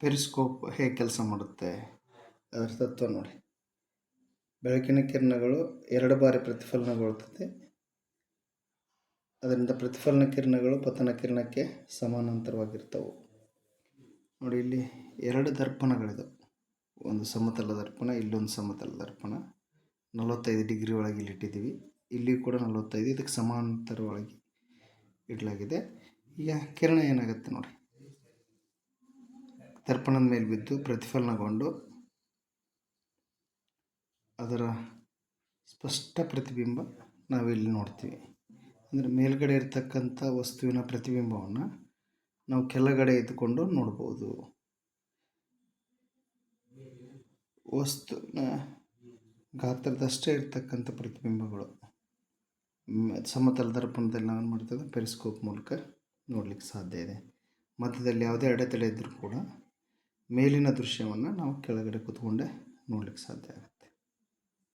Periscope ಹೇಗೆ ಕೆಲಸ ಮಾಡುತ್ತೆ? ಅದರ ತತ್ವ ನೋಡಿ. ಬೆಳಕಿನ ಕಿರಣಗಳು ಎರಡು ಬಾರಿ ಪ್ರತಿಫಲನಗೊಳ್ಳುತ್ತದೆ. ಅದರಿಂದ ಪ್ರತಿಫಲನ ಕಿರಣಗಳು ಪತನ ಕಿರಣಕ್ಕೆ ಸಮಾನಾಂತರವಾಗಿರ್ತವೆ. ನೋಡಿ, ಇಲ್ಲಿ ಎರಡು ದರ್ಪಣಗಳಿದಾವೆ. ಒಂದು ಸಮತಲ ದರ್ಪಣ, ಇಲ್ಲೊಂದು ಸಮತಲ ದರ್ಪಣ. ನಲವತ್ತೈದು ಡಿಗ್ರಿ ಒಳಗೆ ಇಲ್ಲಿ ಇಟ್ಟಿದ್ದೀವಿ. ಇಲ್ಲಿ ಕೂಡ ನಲವತ್ತೈದು, ಇದಕ್ಕೆ ಸಮಾನಾಂತರವಾಗಿ ಇಡಲಾಗಿದೆ. ಈಗ ಕಿರಣ ಏನಾಗುತ್ತೆ ನೋಡಿ. ದರ್ಪಣದ ಮೇಲೆ ಬಿದ್ದು ಪ್ರತಿಫಲನಗೊಂಡು ಅದರ ಸ್ಪಷ್ಟ ಪ್ರತಿಬಿಂಬ ನಾವಿಲ್ಲಿ ನೋಡ್ತೀವಿ. ಅಂದರೆ ಮೇಲ್ಗಡೆ ಇರತಕ್ಕಂಥ ವಸ್ತುವಿನ ಪ್ರತಿಬಿಂಬವನ್ನು ನಾವು ಕೆಳಗಡೆ ಇದ್ದುಕೊಂಡು ನೋಡ್ಬೋದು. ವಸ್ತುನ ಗಾತ್ರದಷ್ಟೇ ಇರ್ತಕ್ಕಂಥ ಪ್ರತಿಬಿಂಬಗಳು. ಸಮತಲ ದರ್ಪಣದಲ್ಲಿ ನಾವೇನು ಮಾಡ್ತೇವೆ? ಪೆರಿಸ್ಕೋಪ್ ಮೂಲಕ ನೋಡಲಿಕ್ಕೆ ಸಾಧ್ಯ ಇದೆ. ಮಧ್ಯದಲ್ಲಿ ಯಾವುದೇ ಅಡೆತಡೆ ಇದ್ದರೂ ಕೂಡ ಮೇಲಿನ ದೃಶ್ಯವನ್ನು ನಾವು ಕೆಳಗಡೆ ಕೂತ್ಕೊಂಡೇ ನೋಡ್ಲಿಕ್ಕೆ ಸಾಧ್ಯ ಆಗುತ್ತೆ.